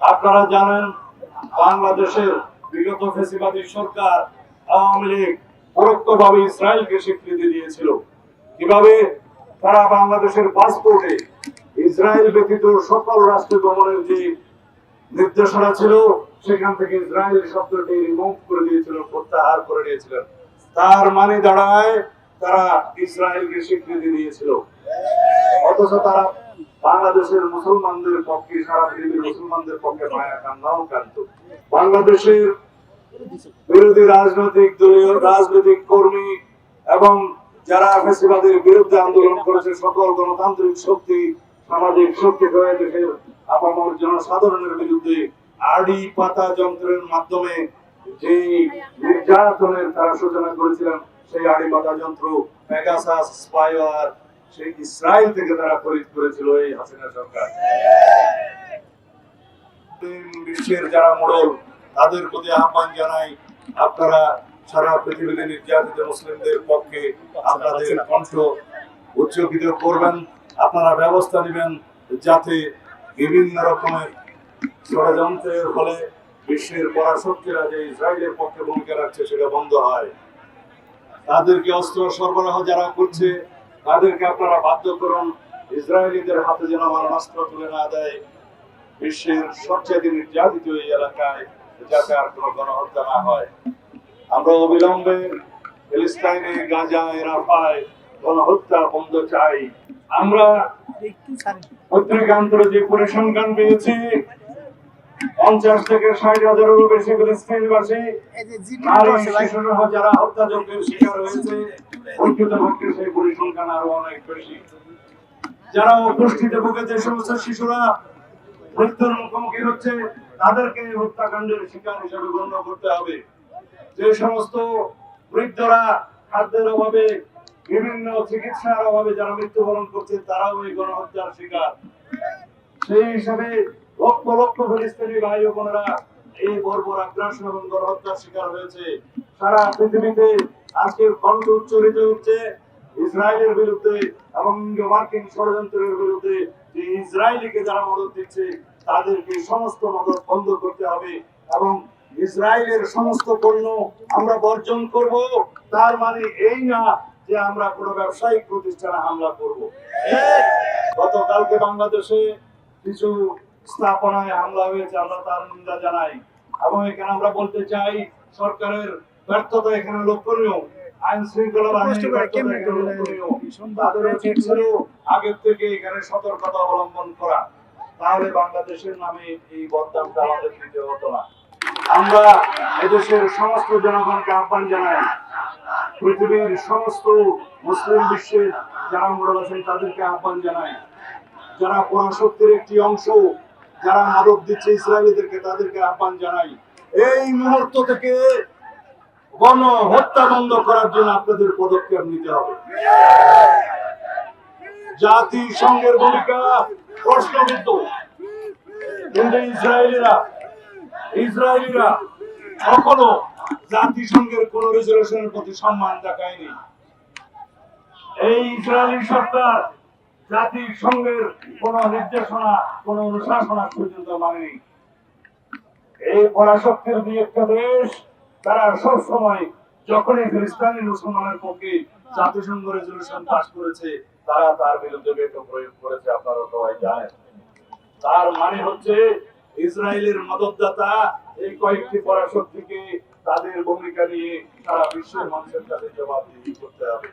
আপনারা জানেন, বাংলাদেশের বিগত ফেসিবাদী সরকার আওয়ামী লীগ পরোক্ষভাবে ইসরায়েলকে স্বীকৃতি দিয়েছিল। কীভাবে? তারা বাংলাদেশের পাসপোর্টে ইসরায়েল ব্যতীত সকল রাষ্ট্র গমনের যে নির্দেশনা ছিল, সেখান থেকে ইসরায়েল শব্দটি রিমুভ করে দিয়েছিল, প্রত্যাহার করে দিয়েছিলেন তার মানে দাঁড়ায় তারা ইসরায়েলকে স্বীকৃতি দিয়েছিল। অথচ তারা বাংলাদেশের মুসলমানদের পক্ষে, সারা পৃথিবীর মুসলমানদের পক্ষে মায়া কান্নাও কান্ত বাংলাদেশের বিরোধী রাজনৈতিক দলীয়, রাজনৈতিক কর্মী এবং যারা ফেসিবাদের বিরুদ্ধে আন্দোলন করেছে, সকল গণতান্ত্রিক শক্তি, সামাজিক শক্তি হয়ে দেশের আপামর জনসাধারণের বিরুদ্ধে আড়ি পাতা যন্ত্রের মাধ্যমে যে নির্যাতনের তারা সূচনা করেছিলেন সেই আড়ি পাতা যন্ত্র পেগাসাস স্পাইওয়ার সেই ইসরায়েল থেকে তারা খরিদ করেছিল এই হাসিনা সরকার। বিশ্বের যারা মোড়ল, তাদের প্রতি আহ্বান জানাই, আপনারা সারা পৃথিবীতে নির্যাতিত মুসলিমদের পক্ষে আপনাদের কণ্ঠ উচ্চকিত করবেন। আপনারা ব্যবস্থা নেবেন যাতে বিভিন্ন রকমের ষড়যন্ত্রের ফলে বিশ্বের পরাশক্তিরা যে ইসরায়েলের পক্ষে ভূমিকা রাখছে, সেটা বন্ধ হয়। তাদেরকে অস্ত্র সরবরাহ যারা করছে তাদেরকে আপনারা বাধ্য করুন ইসরায়েলিদের হাতে যেন মারণাস্ত্র তুলে না দেয়। বিশ্বের সবচেয়ে নির্যাতিত এই এলাকায় যাতে আর কোনো গণহত্যা না হয়। আমরা অবিলম্বে ফিলিস্তাইনে গাজায় রাফায় গণহত্যা বন্ধ চাই। আমরা পত্রিকান্তরে যে পরিসংখ্যান পেয়েছি পঞ্চাশ থেকে ষাট হাজারেরও বেশি ফিলিস্তিনবাসী নারী শিশুসহ যারা হত্যাযজ্ঞের শিকার হয়েছে প্রকৃতপক্ষে সেই পরিসংখ্যান আরও অনেক বেশি। যারা অপুষ্টিতে ভুগে যে সমস্ত শিশুরা মৃত্যুর মুখোমুখি হচ্ছে তাদেরকে হত্যাকাণ্ডের শিকার হিসেবে গণ্য করতে হবে। যে সমস্ত বৃদ্ধরা খাদ্যের অভাবে বিভিন্ন চিকিৎসার অভাবে যারা মৃত্যুবরণ করছে তারাও এই গণহত্যার শিকার। সেই হিসাবে লক্ষ লক্ষ ফিলিস্তিনি ভাই ও বোনেরা এই বর্বর আগ্রাসন এবং গণহত্যার শিকার হয়েছে। সারা পৃথিবীতে আজকের কণ্ঠ উচ্চারিত হচ্ছে ইসরায়েলের বিরুদ্ধে এবং মার্কিন ষড়যন্ত্রের বিরুদ্ধে যে ইসরায়েলিকে যারা মদত দিচ্ছে, তাদেরকে সমস্ত মদত বন্ধ করতে হবে এবং ইসরায়েলের সমস্ত পণ্য আমরা বর্জন করব। তার মানে এই না যে আমরা কোনো ব্যবসায়িক প্রতিষ্ঠানে হামলা করব। গতকালকে বাংলাদেশে কিছু স্থাপনায় হামলা হয়েছে আমরা তার নিন্দা জানাই। এবং এখানে আমরা বলতে চাই সরকারের ব্যর্থতা এখানে লক্ষণীয়। আইন শৃঙ্খলা তাদের উচিত ছিল আগের থেকে এখানে সতর্কতা অবলম্বন করা। তাহলে বাংলাদেশের নামে এই বদনামটা আমাদের দিতে হতো না। আমরা এদেশের সমস্ত জনগণকে আহ্বান জানাই পৃথিবীর সমস্ত মুসলিম বিশ্বের যারা মোড়ল আছেন তাদেরকে আহ্বান জানাই। যারা পরাশক্তির একটি অংশ যারা মাদক দিচ্ছে ইসরায়েলিদেরকে তাদেরকে আহ্বান জানাই। এই মুহূর্ত থেকে গণ হত্যা বন্ধ করার জন্য আপনাদের পদক্ষেপ নিতে হবে। জাতিসংঘের ভূমিকা প্রশ্নবিদ্ধ। কিন্তু ইসরায়েলিরা ইসরায়েলিরা কখনো জাতিসংঘের কোন রেজলিউশনের প্রতি সম্মান দেখায়নি। এই ইসরায়েলি সরকার কোন নির্দেশনা, কোন অনুশাসনা পর্যন্ত মানেনি। এই পরাশক্তির একটা দেশ, তারা সব সময় যখনই মুসলমানের পক্ষে জাতিসংঘ পাস করেছে, তারা তার বিরুদ্ধে ভেটো প্রয়োগ করেছে, আপনারা সবাই জানেন। তার মানে হচ্ছে, ইসরায়েলের মদতদাতা এই কয়েকটি পরাশক্তিকে তাদের ভূমিকা নিয়ে তারা বিশ্বের মানুষের কাছে জবাবদিহি করতে হবে।